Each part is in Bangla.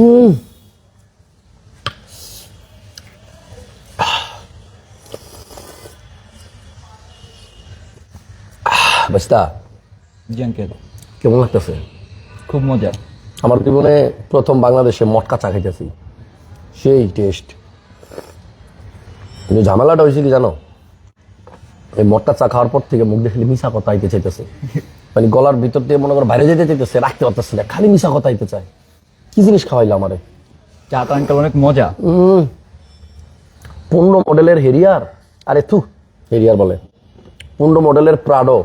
উম। বাস্তা জি আঙ্কেল কেমন লাগতেছে? খুব মজা। আমার জীবনে প্রথম বাংলাদেশে মটকা চা খাইতেছি। সেই টেস্ট কিন্তু ঝামেলাটা হয়েছে কি জানো? এই মটকা চা খাওয়ার পর থেকে মুখ দেখলে মিশা কথা আইতে চাইতেছে। মানে গলার ভিতর দিয়ে মনে করো বাইরে যেতে চাইতেছে রাখতে পারতেছে না খালি মিশা কথা আইতে চায়। কি জিনিস খাওয়াইলো আমারে? চা তো আঙ্কেল অনেক মজা। পনেরো মডেলের হেরিয়ার আরে থু হেরিয়ার বলে। পনেরো মডেলের প্রাডো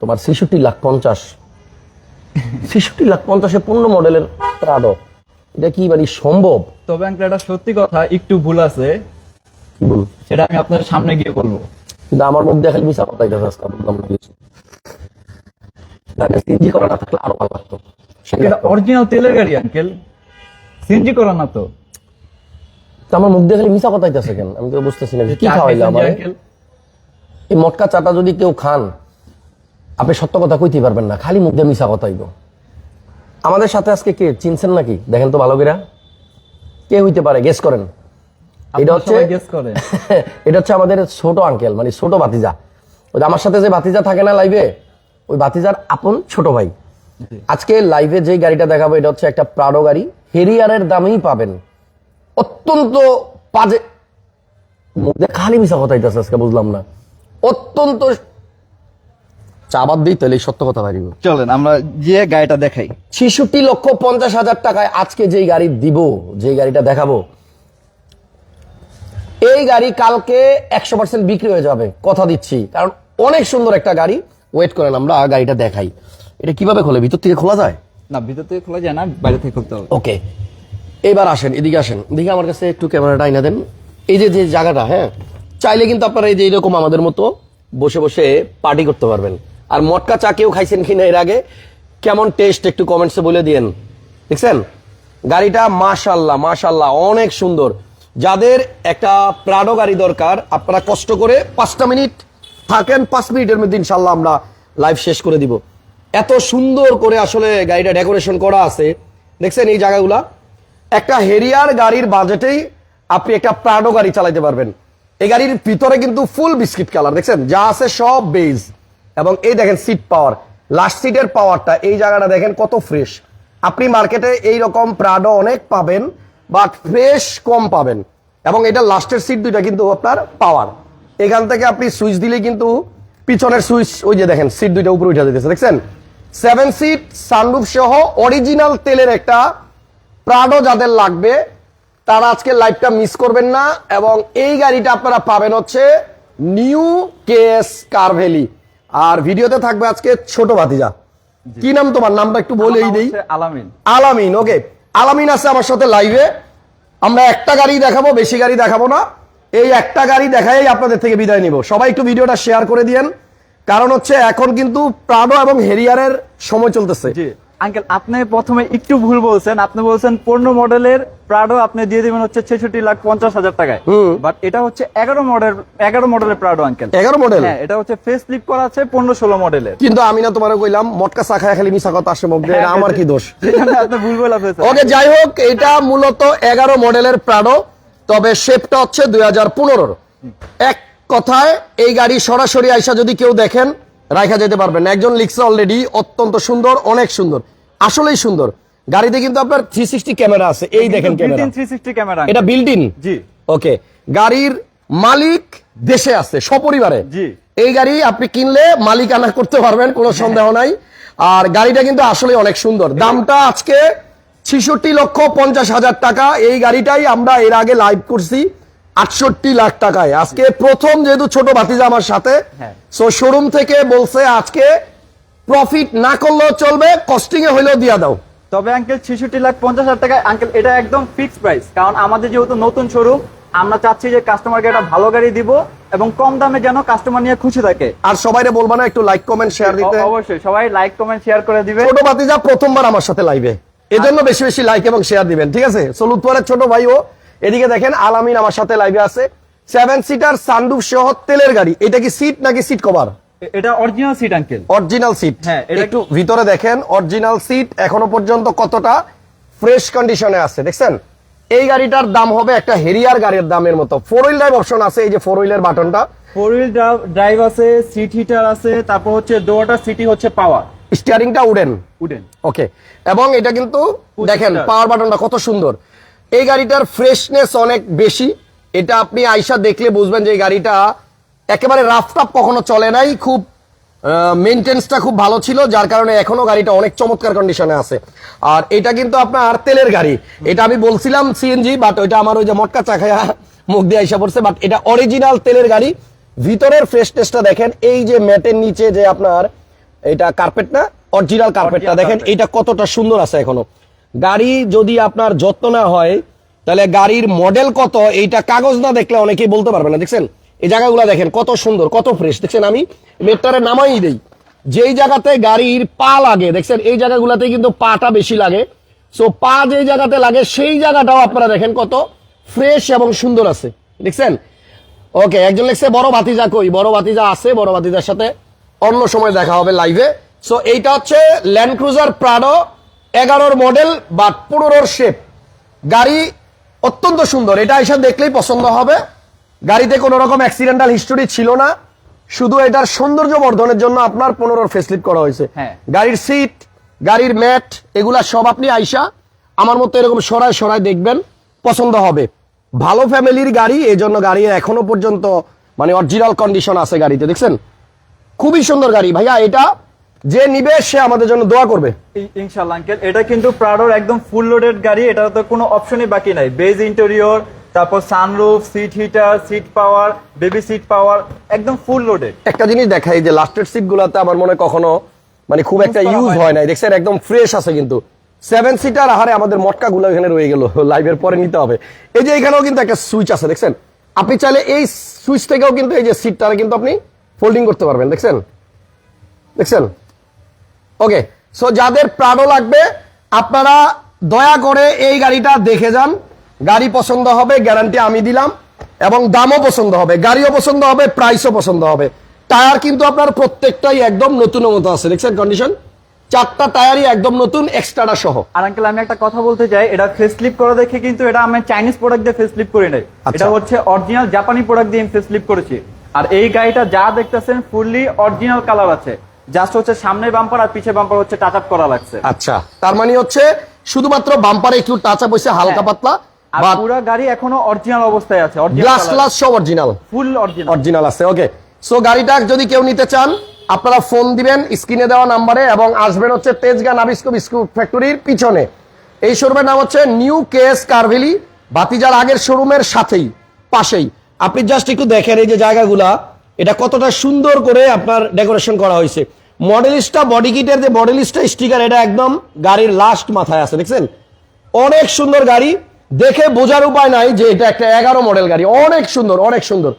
তোমার ছেষট্টি লাখ পঞ্চাশ। ছেষট্টি লাখ পঞ্চাশে পনেরো মডেলের প্রাডো এটা কি মানে সম্ভব? তবে আঙ্কেল এটা সত্যি কথা একটু ভুল আছে। সেটা আমি আপনার সামনে গিয়ে বলব। কিন্তু আমার মুখ দেখালে মিশা কথা এটা বুঝলাম না সিনজি করা না থাকলে আরও ভালো লাগতো। এটা অরিজিনাল তেলের গাড়ি আঙ্কেল সিএনজি করা না তো। আমার মুখ দেখালে মিশা কথা আইতেছে কেন? আমি তো বুঝতেছি না কি খাওয়াইলো আমার? এই মটকা চাটা যদি কেউ খান আপনি সত্য কথা কইতে পারবেন না খালি মুখ দিয়ে মিশা কথাই গো আমাদের সাথে আজকে কে? চিনছেন নাকি? দেখেন তো ভালো করে কে হইতে পারে? গেস করেন। এটা হচ্ছে এটা হচ্ছে আমাদের ছোট আঙ্কেল মানে ছোট ভাতিজা। ওই আমার সাথে যে ভাতিজা থাকে না লাইভে ওই ভাতিজার আপন ছোট ভাই। আজকে লাইভে যে গাড়িটা দেখাবো এটা হচ্ছে একটা প্রাডো গাড়ি। হেরিয়ারের দামেই পাবেন। অত্যন্ত দিয়ে খালি মিশা কথা হইতেছে আজকে বুঝলাম না। অত্যন্ত চাবাদ দিই তাহলে সত্য কথা পারিব চলেন আমরা যে গাড়িটা দেখাই। ছেষট্টি লক্ষ পঞ্চাশ হাজার টাকায় আজকে যেই গাড়ি দিব যেই গাড়িটা দেখাবো এই গাড়ি কালকে একশো পার্সেন্ট বিক্রি হয়ে যাবে কথা দিচ্ছি। কারণ অনেক সুন্দর একটা গাড়ি ওয়েট করেন আমরা গাড়িটা দেখাই। এটা কীভাবে খোলে? ভিতর থেকে খোলা যায়? না ভিতর থেকে খোলা যায় না বাইরে থেকে খুলতে হবে। ওকে। এবার আসেন এদিকে আসেন। এদিকে আমার কাছে একটু ক্যামেরাটা আইনা দেন। এই যে যে জায়গাটা হ্যাঁ? চাইলে কিন্তু আপনারা এই যে এরকম আমাদের মতো বসে বসে পার্টি করতে পারবেন। আর মটকা চা কেউ খাইছেন কিনা এর আগে কেমন টেস্ট একটু কমেন্টসে বলে দিয়েন। দেখছেন? গাড়িটা মাশাল্লাহ মাশাল্লাহ অনেক সুন্দর। যাদের একটা প্রাডো গাড়ি দরকার আপনারা কষ্ট করে পাঁচটা মিনিট থাকেন পাঁচ মিনিটের মধ্যে ইনশাল্লাহ আমরা লাইভ শেষ করে দিব। এত সুন্দর করে আসলে গাড়িটা ডেকোরেশন করা আছে। দেখছেন এই জায়গাগুলা? একটা হেরিয়ার গাড়ির বাজেটেই আপনি একটা প্রাডো গাড়ি চালাইতে পারবেন। এই গাড়ির ভিতরে কিন্তু ফুল বিস্কিট কালার দেখছেন? যা আছে সব বেজ এবং এই দেখেন সিট পাওয়ার লাস্ট সিটের পাওয়ারটা এই জায়গাটা দেখেন কত ফ্রেশ আপনি মার্কেটে এই রকম প্রাডো অনেক পাবেন বাট ফ্রেশ কম পাবেন। এবং এটা লাস্টের সিট দুইটা কিন্তু আপনার পাওয়ার এখান থেকে আপনি সুইচ দিলে কিন্তু পিছনের সুইচ ওই যে দেখেন সিট দুইটা উপরে উঠে যেতেছে দেখছেন? সেভেন সিট সানরুফ সহ অরিজিনাল তেলের একটা প্রাডো যাদের লাগবে তারা আজকে লাইভটা মিস করবেন না এবং এই গাড়িটা আপনারা পাবেন হচ্ছে নিউ কেএস কারভেলি আর ভিডিওতে থাকবে আজকে ছোট ভাতিজা। কি নাম তোমার? নামটা একটু বলেই দেই। আলামিন। আলামিন ওকে আলামিন আছে আমার সাথে লাইভে আমরা একটা গাড়ি দেখাবো বেশি গাড়ি দেখাবো না। এই একটা গাড়ি দেখাই আপনাদের থেকে বিদায় নিব। সবাই একটু ভিডিওটা শেয়ার করে দিয়েন। কারণ হচ্ছে এখন কিন্তু প্রাডো এবং হেরিয়ারের সময় চলতেছে। জি। আঙ্কেল আপনি প্রথমে একটু ভুল বলছেন। আপনি বলছেন পনেরো মডেলের প্রাডো আপনি দিয়ে দিবেন হচ্ছে ছেষট্টি লাখ পঞ্চাশ হাজার টাকায়। বাট এটা হচ্ছে এগারো মডেল এগারো মডেলের প্রাডো আঙ্কেল। এগারো মডেল হ্যাঁ এটা হচ্ছে ফেস লিপ করা আছে পনেরো ষোলো মডেলের কিন্তু আমি না তোমার কইলাম মটকা চা খায় খালি মিশা কথা আসে মুখ দিয়ে, আমার কি দোষ? আপনি ভুল বলে ওকে যাই হোক এটা মূলত এগারো মডেলের প্রাডো তবে শেপটা হচ্ছে দুই হাজার পনেরোর। এক কথায় এই গাড়ি সরাসরি আইসা যদি কেউ দেখেন রাখা যেতে পারবেন একজন লিখছে অলরেডি অত্যন্ত সুন্দর অনেক সুন্দর। আসলেই সুন্দর। গাড়িতে কিন্তু আপনার থ্রি সিক্সটি ক্যামেরা আছে। এই দেখেন ক্যামেরা এটা বিল্ট ইন ওকে গাড়ির মালিক দেশে আছে সপরিবারে। এই গাড়ি আপনি কিনলে মালিকানা করতে পারবেন কোনো সন্দেহ নাই। আর গাড়িটা কিন্তু আসলে অনেক সুন্দর। দামটা আজকে ছিষট্টি লক্ষ পঞ্চাশ হাজার টাকা। এই গাড়িটাই আমরা এর আগে লাইভ করছি আটষট্টি লাখ টাকায়। আজকে প্রথম যেহেতু ছোট ভাতিজা আমার সাথে হ্যাঁ। সো শোরুম থেকে বলছে আজকে প্রফিট না করলেও চলবে কস্টিং এ হইলেও দিয়া দাও। তবে আঙ্কেল ছেষট্টি লাখ পঞ্চাশ হাজার টাকা আঙ্কেল এটা একদম ফিক্সড প্রাইস কারণ আমাদের যেহেতু নতুন শোরুম আমরা চাচ্ছি যে কাস্টমারকে একটা ভালো গাড়ি দিব এবং কম দামে যেন কাস্টমার নিয়ে খুশি থাকে। আর সবাইরে বলবা না একটু লাইক কমেন্ট শেয়ার দিতে। অবশ্যই সবাই লাইক কমেন্ট শেয়ার করে দিবে। ছোট ভাতিজা প্রথমবার আমার সাথে লাইভে এজন্য বেশি বেশি লাইক এবং শেয়ার দিবেন ঠিক আছে? সলুৎপুরের ছোট ভাই ও এদিকে দেখেন আলামিন আমার সাথে লাইভে আছে। সেভেন সিটার সানরুফ সহ তেলের গাড়ি। এটা কি সিট নাকি সিট কভার এটা original seat uncle original seat হ্যাঁ, একটু ভিতরে দেখেন অরিজিনাল সিট এখনও পর্যন্ত কতটা ফ্রেশ কন্ডিশনে আছে দেখছেন? এই গাড়িটার দাম হবে একটা হেরিয়ার গাড়ির দামের মতো। ফোর হুইল ড্রাইভ অপশন আছে এই যে ফোর হুইলের বাটনটা ফোর হুইল ড্রাইভ আছে সিট হিটার আছে তারপর হচ্ছে ডোয়াটা সিটি হচ্ছে পাওয়ার স্টিয়ারিংটা উডেন। উডেন। ওকে। এবং এটা কিন্তু দেখেন পাওয়ার বাটনটা কত সুন্দর। এই গাড়িটার ফ্রেশনেস অনেক বেশি। এটা আপনি আইসা দেখলে বুঝবেন যে এই গাড়িটা একেবারে রাফ টাফ কখনো চলে নাই। খুব মেনটেন্সটা খুব ভালো ছিল যার কারণে এখনও গাড়িটা অনেক চমৎকার কন্ডিশনে আছে। আর এটা কিন্তু আপনার তেলের গাড়ি। এটা আমি বলছিলাম সিএনজি বাট ওইটা আমার ওই যে মটকা চাখায়া মুখ দিয়ে আইসা পড়ছে বাট এটা অরিজিনাল তেলের গাড়ি। ভিতরের ফ্রেশনেসটা দেখেন এই যে ম্যাটের নিচে যে আপনার এটা কার্পেট না? অরিজিনাল কার্পেটটা দেখেন এটা কতটা সুন্দর আছে এখনও। গাড়ি যদি আপনার যত্ন না হয় তাহলে গাড়ির মডেল কত এইটা কাগজ না দেখলে অনেকেই বলতে পারবে না দেখছেন? এই জায়গাগুলো দেখেন কত সুন্দর কত ফ্রেশ দেখছেন আমি মেট্রারে নামাই দেই। যেই জায়গাতে গাড়ির পা লাগে দেখছেন এই জায়গাগুলোতে কিন্তু পাটা বেশি লাগে। সো পা যেই জায়গাতে লাগে সেই জায়গাটাও আপনারা দেখেন কত ফ্রেশ এবং সুন্দর আছে। দেখছেন? ওকে একজন লিখছে বড় ভাতিজা কই? বড় ভাতিজা আছে বড় ভাতিজার সাথে অন্য সময় দেখা হবে লাইভে সো এইটা হচ্ছে ল্যান্ড ক্রুজার প্রাডো এগারোর মডেল বা পনেরোর শেপ গাড়ি অত্যন্ত সুন্দর। এটা এসে দেখলেই পছন্দ হবে। গাড়িতে কোনো রকম অ্যাক্সিডেন্টাল হিস্টোরি ছিল না। শুধু এটার সৌন্দর্য বর্ধনের জন্য আপনার পনেরোর ফেসলিপ করা হয়েছে। হ্যাঁ। গাড়ির সিট গাড়ির ম্যাট এগুলা সব আপনি আইসা আমার মতো এরকম সরায় সরায় দেখবেন পছন্দ হবে। ভালো ফ্যামিলির গাড়ি এই জন্য গাড়ি এখনও পর্যন্ত মানে অরিজিনাল কন্ডিশন আছে গাড়িতে দেখছেন? খুবই সুন্দর গাড়ি। ভাইয়া এটা যে নিবে সে আমাদের জন্য দোয়া করবে। ই- ইনশাল্লাহ আঙ্কেল। এটা কিন্তু প্রাডোর একদম ফুল লোডেড গাড়ি। এটা তো কোনো অপশনই বাকি নাই। বেজ ইন্টেরিয়র তারপর sunroof seat heater seat power baby seat power একদম ফুল লোডেড একটা জিনিস দেখাই যে লাস্টের সিট গুলাতে আমার মনে হয় কখনো মানে খুব একটা ইউজ হয় হয় নাই। দেখছেন একদম ফ্রেশ আছে কিন্তু। সেভেন সিটার আহারে আমাদের মটকা গুলো এখানে রয়ে গেল। লাইভের পরে নিতে হবে। এই যে এখানেও কিন্তু একটা সুইচ আছে দেখছেন? আপনি চাইলে এই সুইচ থেকেও কিন্তু এই যে সিটটা কিন্তু আপনি ফোল্ডিং করতে পারবেন দেখছেন? দেখছেন? ওকে সো যাদের প্রাণো লাগবে আপনারা দয়া করে এই গাড়িটা দেখে যান। গাড়ি পছন্দ হবে গ্যারান্টি আমি দিলাম এবং দামও পছন্দ হবে গাড়িও পছন্দ হবে প্রাইসও পছন্দ হবে। টায়ার কিন্তু আপনার প্রত্যেকটাই একদম নতুনের মতো আছে দেখছেন কন্ডিশন চারটা টায়ারই একদম নতুন এক্সট্রাটা সহ। আর আঙ্কেল আমি একটা কথা বলতে চাই এটা ফেস স্লিপ করা দেখে কিন্তু এটা আমি চাইনিজ প্রোডাক্ট দিয়ে ফেস স্লিপ করি নাই। আচ্ছা। এটা হচ্ছে অরিজিনাল জাপানি প্রোডাক্ট দিয়ে আমি ফেস স্লিপ করেছি। আর এই গাড়িটা যা দেখতেছেন ফুললি অরিজিনাল কালার আছে। জাস্ট হচ্ছে সামনের বাম্পার আর পিছে বাম্পার হচ্ছে টাচ আপ করা লাগছে। আচ্ছা তার মানে হচ্ছে শুধুমাত্র বাম্পারে একটু টাচ আপ হয়েছে হালকা হ্যাঁ। পাতলা আর পুরো গাড়ি এখনও অরিজিনাল অবস্থায় আছে গ্লাস গ্লাস সব অরিজিনাল ফুল অরিজিনাল অরিজিনাল আছে ওকে সো গাড়িটা যদি কেউ নিতে চান আপনারা ফোন দিবেন স্ক্রিনে দেওয়া নাম্বারে এবং আসবেন হচ্ছে তেজগা নাবিস্কো বিস্কুট ফ্যাক্টরির পিছনে। এই শোরুমের নাম হচ্ছে নিউ কেএস কারভেলি বাতিজার আগের শোরুমের সাথেই পাশেই। আপনি জাস্ট একটু দেখেন এই যে জায়গাগুলা এটা কতটা সুন্দর করে আপনার ডেকোরেশন করা হয়েছে। মডেলিস্টটা বডি কিটের যে মডেলিস্টটা স্টিকার এটা একদম গাড়ির লাস্ট মাথায় আছে দেখছেন? অনেক সুন্দর গাড়ি। দেখে বোঝার উপায় নাই যে এটা একটা এগারো মডেল গাড়ি। অনেক সুন্দর অনেক সুন্দর।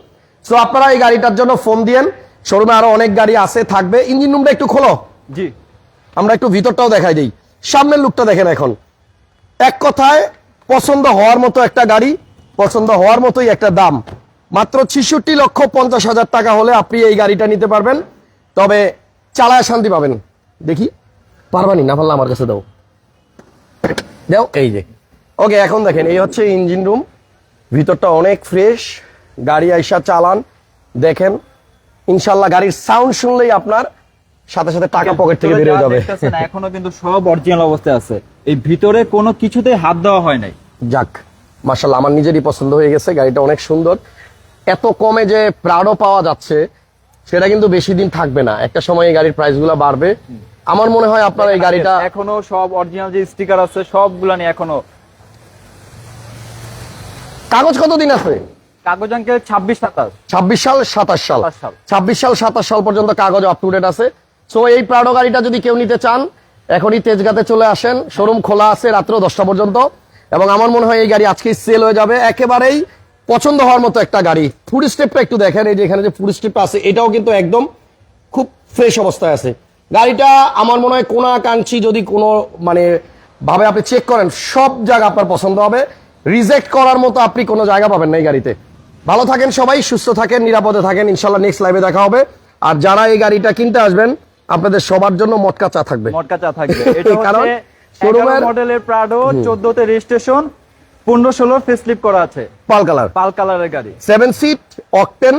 সো আপনারা এই গাড়িটার জন্য ফোন দিয়েন। শোরুমে আরও অনেক গাড়ি আছে থাকবে। ইঞ্জিন রুমটা একটু খোলো। জি। আমরা একটু ভিতরটাও দেখাই দিই। সামনের লুকটা দেখেন এখন। এক কথায় পছন্দ হওয়ার মতো একটা গাড়ি পছন্দ হওয়ার মতোই একটা দাম। মাত্র ছিষট্টি লক্ষ পঞ্চাশ হাজার টাকা হলে আপনি এই গাড়িটা নিতে পারবেন। তবে চালায় শান্তি পাবেন। দেখি পারবানি না? পারলে আমার কাছে দাও। দাও এই যে। ওকে এখন দেখেন এই হচ্ছে ইঞ্জিন রুম ভিতরটা অনেক ফ্রেশ গাড়ি আইসা চালান। দেখেন ইনশাল্লাহ গাড়ির সাউন্ড শুনলেই আপনার সাথে সাথে টাকা পকেট থেকে বেরিয়ে যাবে। এখনও কিন্তু সব অরিজিনাল অবস্থায় আছে। এই ভিতরে কোনো কিছুতে হাত দেওয়া হয় নাই। যাক মার্শাল্লাহ আমার নিজেরই পছন্দ হয়ে গেছে। গাড়িটা অনেক সুন্দর। এত কমে যে প্রাডো পাওয়া যাচ্ছে সেটা কিন্তু বেশি দিন থাকবে না। একটা সময় এই গাড়ির প্রাইস বাড়বে। আমার মনে হয় আপনার এই গাড়িটা এখনও সব অরিজিনাল যে স্টিকার আছে সবগুলা নিয়ে এখনও কাগজ কতদিন আছে? কাগজ আঙ্কেল ছাব্বিশ সাতাশ। ছাব্বিশ সাল সাতাশ সাল। সাল। ছাব্বিশ সাল সাতাশ সাল পর্যন্ত কাগজ আপ টু ডেট আছে। সো এই প্রাডো গাড়িটা যদি কেউ নিতে চান এখনই তেজগাতে চলে আসেন। শোরুম খোলা আছে রাত্র দশটা পর্যন্ত। এবং আমার মনে হয় এই গাড়ি আজকেই সেল হয়ে যাবে। একেবারেই পছন্দ হওয়ার মতো একটা গাড়ি। ফুড স্টেপটা একটু দেখেন এই যে এখানে যে ফুড স্টেপটা আছে এটাও কিন্তু একদম খুব ফ্রেশ অবস্থায় আছে। গাড়িটা আমার মনে হয় কোনা কাঞ্চি যদি কোনো মানে ভাবে আপনি চেক করেন সব জায়গা আপনার পছন্দ হবে। রিজেক্ট করার মতো আপনি কোনো জায়গা পাবেন না এই গাড়িতে। ভালো থাকেন সবাই সুস্থ থাকেন নিরাপদে থাকেন ইনশাল্লাহ নেক্সট লাইভে দেখা হবে। আর যারা এই গাড়িটা কিনতে আসবেন আপনাদের সবার জন্য মটকা চা থাকবে। মটকা চা থাকবে। এটা কারণ Showroom-এর- মডেলের প্রাডো চোদ্দতে রেজিস্ট্রেশন পনেরো ষোলো ফেসলিপ করা আছে। পাল কালার পাল কালারের গাড়ি। Seven seat octane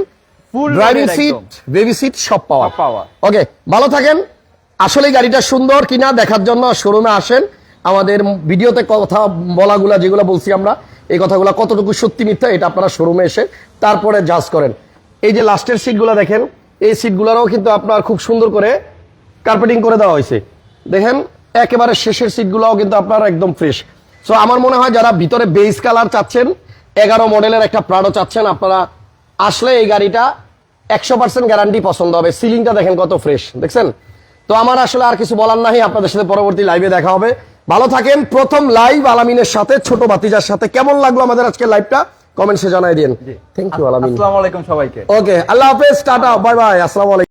Full driving seat baby seat সব পাওয়া। পাওয়া। ওকে ভালো থাকেন। আসলে গাড়িটা সুন্দর কিনা দেখার জন্য শোরুমে আসেন। আমাদের ভিডিওতে কথা বলাগুলা যেগুলো বলছি আমরা এই কথাগুলো কতটুকু সত্যি মিথ্যা এটা আপনারা শোরুমে এসে তারপরে জাজ করেন। এই যে লাস্টের সিটগুলো দেখেন এই সিটগুলোরও কিন্তু আপনার খুব সুন্দর করে কার্পেটিং করে দেওয়া হয়েছে। দেখেন একেবারে শেষের সিটগুলোও কিন্তু আপনার একদম ফ্রেশ সো আমার মনে হয় যারা ভিতরে বেস কালার চাচ্ছেন এগারো মডেলের একটা প্রাডো চাচ্ছেন আপনারা আসলে এই গাড়িটা একশো পার্সেন্ট গ্যারান্টি পছন্দ হবে। সিলিংটা দেখেন কত ফ্রেশ দেখছেন? তো আমার আসলে আর কিছু বলার নাই আপনাদের সাথে পরবর্তী লাইভে দেখা হবে। ভালো থাকেন প্রথম লাইভ আলামিনের সাথে ছোট বাতিজার সাথে। কেমন লাগল আমাদের আজকে লাইভটা কমেন্টসে জানাই দিন। থ্যাংক ইউ আলামিন। আসসালামু আলাইকুম সবাইকে। ওকে আল্লাহ হাফেজ টাটা বাই বাই আসসালামু আলাইকুম।